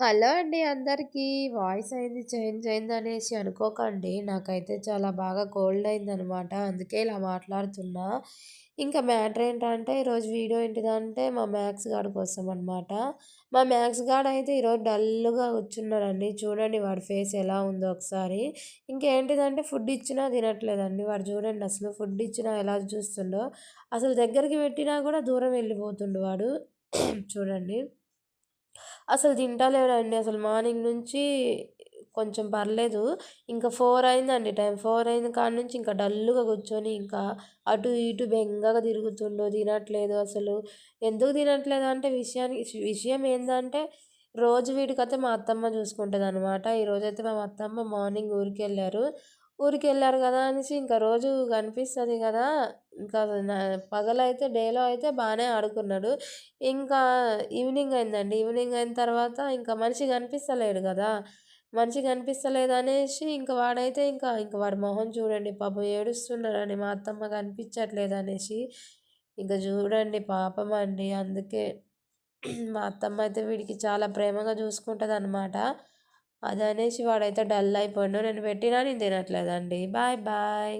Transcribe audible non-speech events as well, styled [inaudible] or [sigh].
Hello అండి అందరికీ. Voice అయింది చేంజ్ అయింది అనేసి అనుకోకండి. నాకైతే చాలా బాగా కోల్డ్ అయిందనమాట. అందుకే ఇలా మాట్లాడుతున్నా. ఇంకా మ్యాటర్ ఏంటంటే ఈరోజు వీడియో ఏంటిదంటే మా మ్యాథ్స్ గార్డ్ కోసం అనమాట. మా మ్యాథ్స్ గాడయితే ఈరోజు డల్‌గా కూర్చున్నాడండి. చూడండి వాడి ఫేస్ ఎలా ఉందో ఒకసారి. ఇంకేంటిదంటే ఫుడ్ ఇచ్చినా తినట్లేదండి. వాడు చూడండి అసలు ఫుడ్ ఇచ్చినా ఎలా చూస్తుండో. అసలు దగ్గరికి పెట్టినా కూడా దూరం వెళ్ళిపోతుండు వాడు. [clears throat] చూడండి. అసలు తింటలేడండి. అసలు మార్నింగ్ నుంచి కొంచెం పర్లేదు. ఇంకా ఫోర్ అయిందండి టైం. ఫోర్ అయిన కాడ నుంచి ఇంకా డల్‌గా కూర్చొని ఇంకా అటు ఇటు బెంగగా తిరుగుతుండు. తినట్లేదు అసలు. ఎందుకు తినట్లేదు అంటే విషయానికి విషయం ఏంటంటే రోజు వీడికైతే మా అత్తమ్మ చూసుకుంటదనమాట. ఈరోజైతే మా అత్తమ్మ మార్నింగ్ ఊరికెళ్ళారు ఊరికెళ్ళారు కదా అనేసి ఇంకా రోజు కనిపిస్తుంది కదా ఇంకా పగలైతే డేలో అయితే బాగానే ఆడుకున్నాడు. ఇంకా ఈవినింగ్ అయిందండి. ఈవినింగ్ అయిన తర్వాత ఇంకా మనిషి కనిపిస్తలేడు కదా మనిషి కనిపిస్తలేదనేసి ఇంకా వాడైతే ఇంకా ఇంకా వాడి మొహం చూడండి పాపం ఏడుస్తున్నాడని మా అత్తమ్మ కనిపించట్లేదనేసి. ఇంకా చూడండి పాపం అండి అందుకే మా అత్తమ్మ అయితే వీడికి చాలా ప్రేమగా చూసుకుంటుంది అన్నమాట అది అదనేసి వాడైతే డల్ అయిపోయాడు నేను పెట్టినా నేను తినట్లేదండి. Bye bye.